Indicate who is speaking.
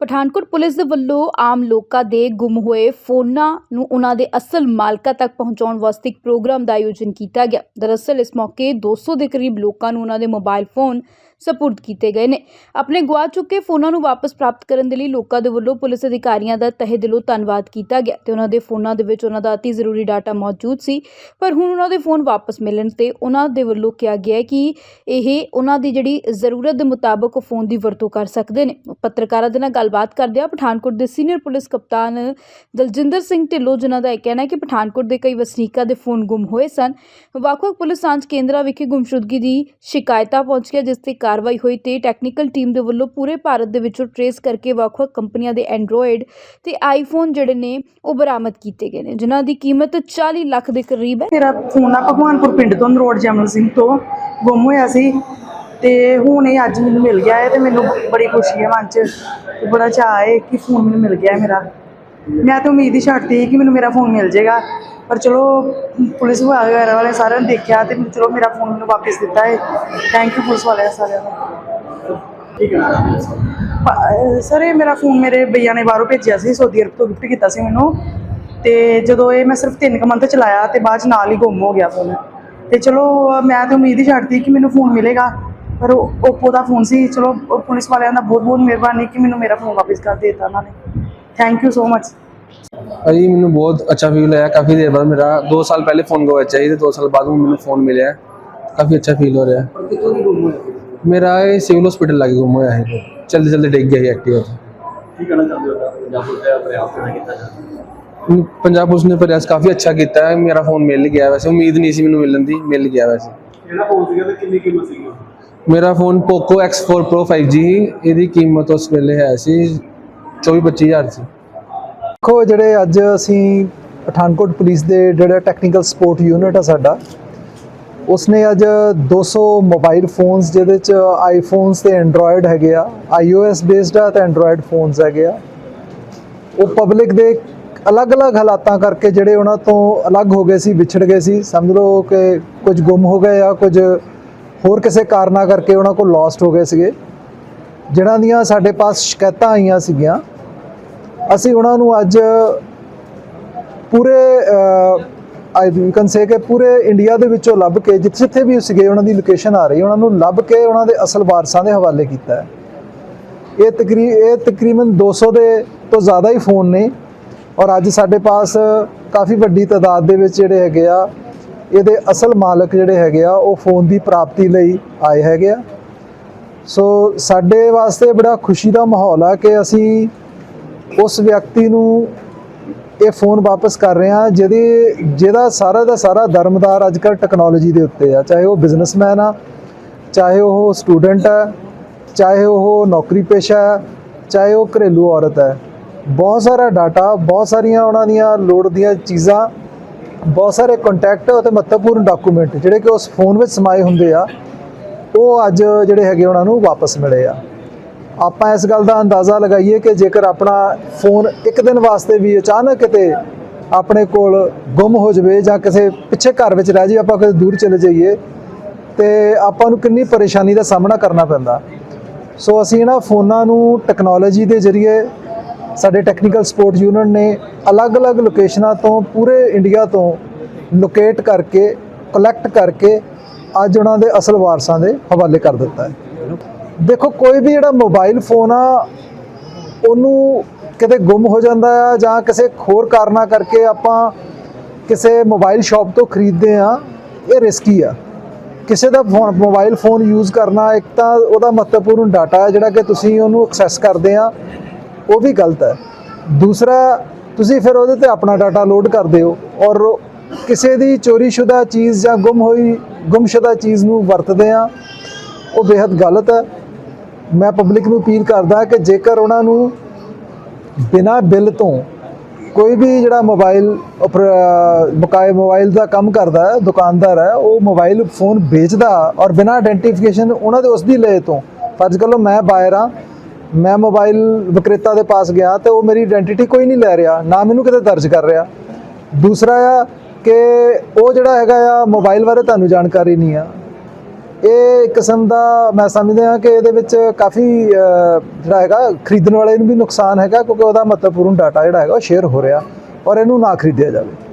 Speaker 1: Pathankot police ਦੇ ਵੱਲੋਂ ਆਮ ਲੋਕਾਂ ਦੇ ਗੁੰਮ ਹੋਏ ਫੋਨਾਂ ਨੂੰ ਉਹਨਾਂ ਦੇ ਅਸਲ ਮਾਲਕਾਂ ਤੱਕ ਪਹੁੰਚਾਉਣ ਵਾਸਤੇ ਇੱਕ ਪ੍ਰੋਗਰਾਮ ਦਾ ਆਯੋਜਨ ਕੀਤਾ ਗਿਆ। ਦਰਅਸਲ, ਇਸ ਮੌਕੇ 200 ਦੇ ਕਰੀਬ ਲੋਕਾਂ ਨੂੰ ਉਹਨਾਂ ਦੇ ਮੋਬਾਈਲ ਫੋਨ ਸਪੁਰਦ ਕੀਤੇ ਗਏ ਨੇ। ਆਪਣੇ ਗਵਾ ਚੁੱਕੇ ਫੋਨਾਂ ਨੂੰ ਵਾਪਸ ਪ੍ਰਾਪਤ ਕਰਨ ਦੇ ਲਈ ਲੋਕਾਂ ਦੇ ਵੱਲੋਂ ਪੁਲਿਸ ਅਧਿਕਾਰੀਆਂ ਦਾ ਤਹਿ ਦਿਲੋਂ ਧੰਨਵਾਦ ਕੀਤਾ ਗਿਆ ਤੇ ਉਹਨਾਂ ਦੇ ਫੋਨਾਂ ਦੇ ਵਿੱਚ ਉਹਨਾਂ ਦਾ ਅਤੀ ਜ਼ਰੂਰੀ ਡਾਟਾ ਮੌਜੂਦ ਸੀ। ਪਰ ਹੁਣ ਉਹਨਾਂ ਦੇ ਫੋਨ ਵਾਪਸ ਮਿਲਣ ਤੇ ਉਹਨਾਂ ਦੇ ਵੱਲੋਂ ਕਿਹਾ ਗਿਆ ਕਿ ਇਹ ਉਹਨਾਂ ਦੀ ਜਿਹੜੀ ਜ਼ਰੂਰਤ ਦੇ ਮੁਤਾਬਕ ਉਹ ਫੋਨ ਦੀ ਵਰਤੋਂ ਕਰ ਸਕਦੇ ਨੇ। ਪੱਤਰਕਾਰਾਂ ਦੇ ਨਾਲ ਗੱਲਬਾਤ ਕਰਦਿਆਂ ਪਠਾਨਕੋਟ ਦੇ ਸੀਨੀਅਰ ਪੁਲਿਸ ਕਪਤਾਨ ਦਲਜਿੰਦਰ ਸਿੰਘ ਢਿੱਲੋਂ, ਜਿਨ੍ਹਾਂ ਦਾ ਇਹ ਕਹਿਣਾ ਹੈ ਕਿ ਪਠਾਨਕੋਟ ਦੇ ਕਈ ਵਸਨੀਕਾਂ ਦੇ ਫੋਨ ਗੁੰਮ ਹੋਏ ਸਨ। ਵੱਖ-ਵੱਖ ਪੁਲਿਸ ਸਾਂਝ ਕੇਂਦਰਾਂ ਵਿਖੇ ਗੁੰਮਸ਼ੁਦਗੀ ਦੀ ਸ਼ਿਕਾਇਤਾਂ ਪਹੁੰਚ ਗਿਆ ਜਿਸ ਤੇ ਕਾਰਵਾਈ ਹੋਈ ਤੇ ਟੈਕਨੀਕਲ ਟੀਮ ਦੇ ਵੱਲੋਂ ਪੂਰੇ ਭਾਰਤ ਦੇ ਵਿੱਚੋਂ ਟਰੇਸ ਕਰਕੇ ਵੱਖ-ਵੱਖ ਕੰਪਨੀਆਂ ਦੇ ਐਂਡਰੋਇਡ ਤੇ ਆਈਫੋਨ ਜਿਹੜੇ ਨੇ, ਉਹ ਬਰਾਮਦ ਕੀਤੇ ਗਏ ਨੇ, ਜਿਨ੍ਹਾਂ ਦੀ ਕੀਮਤ 40 ਲੱਖ ਦੇ ਕਰੀਬ ਹੈ।
Speaker 2: ਮੇਰਾ ਫੋਨ ਆ ਭਗਵਾਨਪੁਰ ਪਿੰਡ ਤੋਂ ਰੋਡ ਜਮਲ ਸਿੰਘ ਤੋਂ। ਗੁੰਮ ਹੋਇਆ ਸੀ। ਤੇ ਹੁਣ ਇਹ ਅੱਜ ਮੈਨੂੰ ਮਿਲ ਗਿਆ ਹੈ ਤੇ ਮੈਨੂੰ ਬੜੀ ਖੁਸ਼ੀ ਹੈ ਮਨ 'ਚ ਤੇ ਬੜਾ ਚਾਅ ਹੈ ਕਿ ਫੋਨ ਮੈਨੂੰ ਮਿਲ ਗਿਆ ਹੈ ਮੇਰਾ। ਮੈਂ ਤਾਂ ਉਮੀਦ ਹੀ ਛੱਡਤੀ ਕਿ ਮੈਨੂੰ ਮੇਰਾ ਫੋਨ ਮਿਲ ਜਾਏਗਾ ਪਰ ਚਲੋ ਪੁਲਿਸ ਵਗੈਰਾ ਵਾਲੇ ਸਾਰਿਆਂ ਨੇ ਦੇਖਿਆ ਤੇ ਮੈਨੂੰ ਚਲੋ ਮੇਰਾ ਫੋਨ ਮੈਨੂੰ ਵਾਪਸ ਦਿੱਤਾ ਹੈ। ਥੈਂਕ ਯੂ ਪੁਲਿਸ ਵਾਲਿਆਂ ਸਾਰਿਆਂ ਦਾ ਪ- ਸਰ ਇਹ ਮੇਰਾ ਫੋਨ ਮੇਰੇ ਭਈਆ ਨੇ ਬਾਹਰੋਂ ਭੇਜਿਆ ਸੀ ਸਊਦੀ ਅਰਬ ਤੋਂ ਗਿਫਟ ਕੀਤਾ ਸੀ ਮੈਨੂੰ। ਤੇ ਜਦੋਂ ਇਹ ਮੈਂ ਸਿਰਫ 3 ਮੰਥ ਚਲਾਇਆ ਤੇ ਬਾਅਦ ਚ ਨਾਲ ਹੀ ਗੁੰਮ ਹੋ ਗਿਆ ਫੋਨ ਤੇ ਚਲੋ ਮੈਂ ਤਾਂ ਉਮੀਦ ਹੀ ਛੱਡਤੀ ਕਿ ਮੈਨੂੰ ਫੋਨ ਮਿਲੇਗਾ। ਪਰ ਓਪੋ ਦਾ ਫੋਨ ਸੀ ਚਲੋ ਉਹ ਪੁਲਿਸ ਵਾਲਿਆਂ ਦਾ ਬਹੁਤ ਬਹੁਤ ਮਿਹਰਬਾਨੀ ਕਿ ਮੈਨੂੰ ਮੇਰਾ ਫੋਨ ਵਾਪਸ ਕਰ ਦੇ ਦਿੱਤਾ ਉਹਨਾਂ ਨੇ। ਥੈਂਕ ਯੂ ਸੋ ਮਚ
Speaker 3: ਭਾਜੀ ਮੈਨੂੰ ਬਹੁਤ ਅੱਛਾ ਫੀਲ ਹੋਇਆ ਕਾਫੀ ਦੇਰ ਬਾਅਦ ਮੇਰਾ 2 ਸਾਲ ਪਹਿਲੇ ਫੋਨ ਗਵਾਚਿਆ ਸੀ ਤੇ 2 ਸਾਲ ਬਾਅਦ ਹੁਣ ਮੈਨੂੰ ਫੋਨ ਮਿਲਿਆ। ਕਾਫੀ ਅੱਛਾ ਫੀਲ ਹੋ ਰਿਹਾ। ਹੈ।
Speaker 4: ਕਿੱਥੋਂ ਦੀ ਗੁੰਮ ਹੋਇਆ?
Speaker 3: ਮੇਰਾ ਇਹ ਸਿਵਲ ਹਸਪੀਟਲ ਲੱਗੇ ਗੁੰਮ ਹੋਇਆ ਹੈ ਚਲਦੇ ਚਲਦੇ ਡਿੱਗ ਗਿਆ ਐਕਟਿਵਾ ਤੋਂ
Speaker 4: ਕੀ ਕਹਿਣਾ ਚਾਹੁੰਦੇ ਹੋ? ਪੰਜਾਬ ਪੁਲਿਸ ਦਾ ਪ੍ਰਯਾਸ ਕਿਵੇਂ ਕੀਤਾ
Speaker 3: ਹੁਣ ਪੰਜਾਬ ਪੁਲਿਸ ਨੇ ਪ੍ਰਯਾਸ ਕਾਫੀ ਅੱਛਾ ਕੀਤਾ ਹੈ। ਮੇਰਾ ਫੋਨ ਮਿਲ ਗਿਆ ਵੈਸੇ ਉਮੀਦ ਨਹੀਂ ਸੀ ਮੈਨੂੰ ਮਿਲਣ ਦੀ ਮਿਲ ਗਿਆ ਵੈਸੇ।
Speaker 4: ਜਿਹੜਾ ਫੋਨ ਸੀਗਾ ਤੇ ਕਿੰਨੀ ਕੀਮਤ ਸੀਗੀ?
Speaker 3: ਮੇਰਾ phone Poco X4 Pro 5G ਇਹਦੀ ਕੀਮਤ ਉਸ ਵੇਲੇ ਹੈ ਸੀ 24 25000 ਸੀ।
Speaker 5: ਦੇਖੋ, ਜਿਹੜੇ ਅੱਜ ਅਸੀਂ ਪਠਾਨਕੋਟ ਪੁਲਿਸ ਦੇ ਜਿਹੜਾ ਟੈਕਨੀਕਲ ਸਪੋਰਟ ਯੂਨਿਟ ਆ ਸਾਡਾ, ਉਸਨੇ ਅੱਜ 200 ਮੋਬਾਈਲ ਫੋਨਸ ਜਿਹਦੇ ਚ ਆਈਫੋਨਸ ਤੇ ਐਂਡਰੋਇਡ ਹੈਗੇ ਆ, iOS ਬੇਸਡ ਆ ਤੇ ਐਂਡਰੋਇਡ ਫੋਨਸ ਹੈਗੇ ਆ। ਉਹ ਪਬਲਿਕ ਦੇ ਅਲੱਗ-ਅਲੱਗ ਹਾਲਾਤਾਂ ਕਰਕੇ ਜਿਹੜੇ ਉਹਨਾਂ ਤੋਂ ਅਲੱਗ ਹੋ ਗਏ ਸੀ, ਵਿਛੜ ਗਏ ਸੀ। ਸਮਝ ਲਓ ਕਿ ਕੁਝ ਗੁੰਮ ਹੋ ਗਏ ਆ, ਕੁਝ ਹੋਰ ਕਿਸੇ ਕਾਰਨਾਂ ਕਰਕੇ ਉਹਨਾਂ ਕੋਲ ਲੋਸਟ ਹੋ ਗਏ ਸੀਗੇ? ਜਿਨ੍ਹਾਂ ਦੀਆਂ ਸਾਡੇ ਪਾਸ ਸ਼ਿਕਾਇਤਾਂ ਆਈਆਂ ਸੀਗੀਆਂ, ਅਸੀਂ ਉਹਨਾਂ ਨੂੰ ਅੱਜ ਪੂਰੇ ਆਈ ਕੈਨ ਸੇ ਕਿ ਪੂਰੇ ਇੰਡੀਆ ਦੇ ਵਿੱਚੋਂ ਲੱਭ ਕੇ, ਜਿੱਥੇ ਜਿੱਥੇ ਵੀ ਸੀਗੇ, ਉਹਨਾਂ ਦੀ ਲੋਕੇਸ਼ਨ ਆ ਰਹੀ, ਉਹਨਾਂ ਨੂੰ ਲੱਭ ਕੇ ਉਹਨਾਂ ਦੇ ਅਸਲ ਵਾਰਸਾਂ ਦੇ ਹਵਾਲੇ ਕੀਤਾ ਹੈ। ਇਹ ਤਕਰੀ, ਇਹ ਤਕਰੀਬਨ 200 ਦੇ ਤੋਂ ਜ਼ਿਆਦਾ ਹੀ ਫੋਨ ਨੇ, ਔਰ ਅੱਜ ਸਾਡੇ ਪਾਸ ਕਾਫੀ ਵੱਡੀ ਤਾਦਾਦ ਦੇ ਵਿੱਚ ਜਿਹੜੇ ਹੈਗੇ ਆ ਇਹਦੇ ਅਸਲ ਮਾਲਕ ਜਿਹੜੇ ਹੈਗੇ ਆ, ਉਹ ਫੋਨ ਦੀ ਪ੍ਰਾਪਤੀ ਲਈ ਆਏ ਹੈਗੇ ਆ। ਸੋ ਸਾਡੇ ਵਾਸਤੇ ਬੜਾ ਖੁਸ਼ੀ ਦਾ ਮਾਹੌਲ ਆ ਕਿ ਅਸੀਂ ਉਸ ਵਿਅਕਤੀ ਨੂੰ ਇਹ ਫੋਨ ਵਾਪਸ ਕਰ ਰਹੇ ਹਾਂ, ਜਿਹਦੇ, ਜਿਹਦਾ ਸਾਰਾ ਦਾ ਸਾਰਾ ਦਰਮਦਾਰ ਅੱਜ ਕੱਲ੍ਹ ਟੈਕਨੋਲੋਜੀ ਦੇ ਉੱਤੇ ਆ। ਚਾਹੇ ਉਹ ਬਿਜ਼ਨਸਮੈਨ ਆ, ਚਾਹੇ ਉਹ ਸਟੂਡੈਂਟ ਹੈ ਚਾਹੇ ਉਹ ਨੌਕਰੀ ਪੇਸ਼ਾ ਹੈ ਚਾਹੇ ਉਹ ਘਰੇਲੂ ਔਰਤ ਹੈ ਬਹੁਤ ਸਾਰਾ ਡਾਟਾ ਬਹੁਤ ਸਾਰੀਆਂ ਉਹਨਾਂ ਦੀਆਂ ਲੋੜ ਦੀਆਂ ਚੀਜ਼ਾਂ ਬਹੁਤ ਸਾਰੇ ਕੰਟੈਕਟ ਅਤੇ ਮਹੱਤਵਪੂਰਨ ਡਾਕੂਮੈਂਟ ਜਿਹੜੇ ਕਿ ਉਸ ਫੋਨ ਵਿੱਚ ਸਮਾਏ ਹੁੰਦੇ ਆ, ਉਹ ਅੱਜ ਜਿਹੜੇ ਹੈਗੇ ਉਹਨਾਂ ਨੂੰ ਵਾਪਸ ਮਿਲੇ ਆ। ਆਪਾਂ ਇਸ ਗੱਲ ਦਾ ਅੰਦਾਜ਼ਾ ਲਗਾਈਏ ਕਿ ਜੇਕਰ ਆਪਣਾ ਫੋਨ ਇੱਕ ਦਿਨ ਵਾਸਤੇ ਵੀ ਅਚਾਨਕ ਕਿਤੇ ਆਪਣੇ ਕੋਲ ਗੁੰਮ ਹੋ ਜਾਵੇ ਜਾਂ ਕਿਸੇ ਪਿੱਛੇ ਘਰ ਵਿੱਚ ਰਹਿ ਜਾਵੇ, ਆਪਾਂ ਕਿਤੇ ਦੂਰ ਚਲੇ ਜਾਈਏ, ਤੇ ਆਪਾਂ ਨੂੰ ਕਿੰਨੀ ਪਰੇਸ਼ਾਨੀ ਦਾ ਸਾਹਮਣਾ ਕਰਨਾ ਪੈਂਦਾ। ਸੋ ਅਸੀਂ ਇਹਨਾਂ ਫੋਨਾਂ ਨੂੰ ਟੈਕਨੋਲੋਜੀ ਦੇ ਜ਼ਰੀਏ ਸਾਡੇ ਟੈਕਨੀਕਲ ਸਪੋਰਟ ਯੂਨਿਟ ਨੇ ਅਲੱਗ-ਅਲੱਗ ਲੋਕੇਸ਼ਨਾਂ ਤੋਂ ਪੂਰੇ ਇੰਡੀਆ ਤੋਂ ਲੋਕੇਟ ਕਰਕੇ ਕਲੈਕਟ ਕਰਕੇ ਅੱਜ ਉਹਨਾਂ ਦੇ ਅਸਲ ਵਾਰਸਾਂ ਦੇ ਹਵਾਲੇ ਕਰ ਦਿੱਤਾ ਹੈ। ਦੇਖੋ, ਕੋਈ ਵੀ ਜਿਹੜਾ ਮੋਬਾਈਲ ਫੋਨ ਆ, ਉਹਨੂੰ ਕਿਤੇ ਗੁੰਮ ਹੋ ਜਾਂਦਾ ਆ ਜਾਂ ਕਿਸੇ ਹੋਰ ਕਾਰਨਾਂ ਕਰਕੇ ਆਪਾਂ ਕਿਸੇ ਮੋਬਾਈਲ ਸ਼ਾਪ ਤੋਂ ਖਰੀਦਦੇ ਆ, ਇਹ ਰਿਸਕੀ ਆ। ਕਿਸੇ ਦਾ ਫੋਨ ਮੋਬਾਈਲ ਫੋਨ ਯੂਜ਼ ਕਰਨਾ ਇੱਕ ਤਾਂ ਉਹਦਾ ਮਹੱਤਵਪੂਰਨ ਡਾਟਾ ਹੈ ਜਿਹੜਾ ਕਿ ਤੁਸੀਂ ਉਹਨੂੰ ਐਕਸੈਸ ਕਰਦੇ ਆ। ਉਹ ਵੀ ਗਲਤ ਹੈ। ਦੂਸਰਾ, ਤੁਸੀਂ ਫਿਰ ਉਹਦੇ ਤੇ ਆਪਣਾ ਡਾਟਾ ਲੋਡ ਕਰਦੇ ਹੋ ਔਰ ਕਿਸੇ ਦੀ ਚੋਰੀशुदा ਚੀਜ਼ ਜਾਂ ਗੁੰਮ ਹੋਈ, ਗੁੰਮਸ਼ੁਦਾ ਚੀਜ਼ ਨੂੰ ਵਰਤਦੇ ਆ ਉਹ ਬੇहद ਗਲਤ ਹੈ। ਮੈਂ ਪਬਲਿਕ ਨੂੰ ਅਪੀਲ ਕਰਦਾ ਕਿ ਜੇਕਰ ਉਹਨਾਂ ਨੂੰ ਬਿਨਾ ਬਿੱਲ ਤੋਂ ਕੋਈ ਵੀ ਜਿਹੜਾ ਮੋਬਾਈਲ ਬਕਾਏ ਮੋਬਾਈਲ ਦਾ ਕੰਮ ਕਰਦਾ ਹੈ, ਦੁਕਾਨਦਾਰ ਹੈ, ਉਹ ਮੋਬਾਈਲ ਫੋਨ ਵੇਚਦਾ ਔਰ ਬਿਨਾ ਆਇਡੈਂਟੀਫਿਕੇਸ਼ਨ ਉਹਨਾਂ ਦੇ ਉਸ ਦੀ ਲੈ ਤੋਂ, ਫਰਜ਼ ਕਰ ਲਓ ਮੈਂ ਬਾਇਰ ਆ ਮੈਂ ਮੋਬਾਈਲ ਵਿਕਰੇਤਾ ਦੇ ਪਾਸ ਗਿਆ ਤੇ ਉਹ ਮੇਰੀ ਆਇਡੈਂਟੀਟੀ ਕੋਈ ਨਹੀਂ ਲੈ ਰਿਹਾ, ਨਾ ਮੈਨੂੰ ਕਿਤੇ ਦਰਜ ਕਰ ਰਿਹਾ। ਦੂਸਰਾ ਆ ਕਿ ਉਹ ਜਿਹੜਾ ਹੈਗਾ ਆ, ਮੋਬਾਈਲ ਬਾਰੇ ਤੁਹਾਨੂੰ ਜਾਣਕਾਰੀ ਨਹੀਂ ਆ। ਇਹ ਕਿਸਮ ਦਾ ਮੈਂ ਸਮਝਦਾ ਹਾਂ ਕਿ ਇਹਦੇ ਵਿੱਚ ਕਾਫੀ ਜਿਹੜਾ ਹੈਗਾ, ਖਰੀਦਣ ਵਾਲੇ ਨੂੰ ਵੀ ਨੁਕਸਾਨ ਹੈਗਾ ਕਿਉਂਕਿ ਉਹਦਾ ਮਹੱਤਵਪੂਰਨ ਡਾਟਾ ਜਿਹੜਾ ਹੈਗਾ ਉਹ ਸ਼ੇਅਰ ਹੋ ਰਿਹਾ ਔਰ ਇਹਨੂੰ ਨਾ ਖਰੀਦਿਆ ਜਾਵੇ।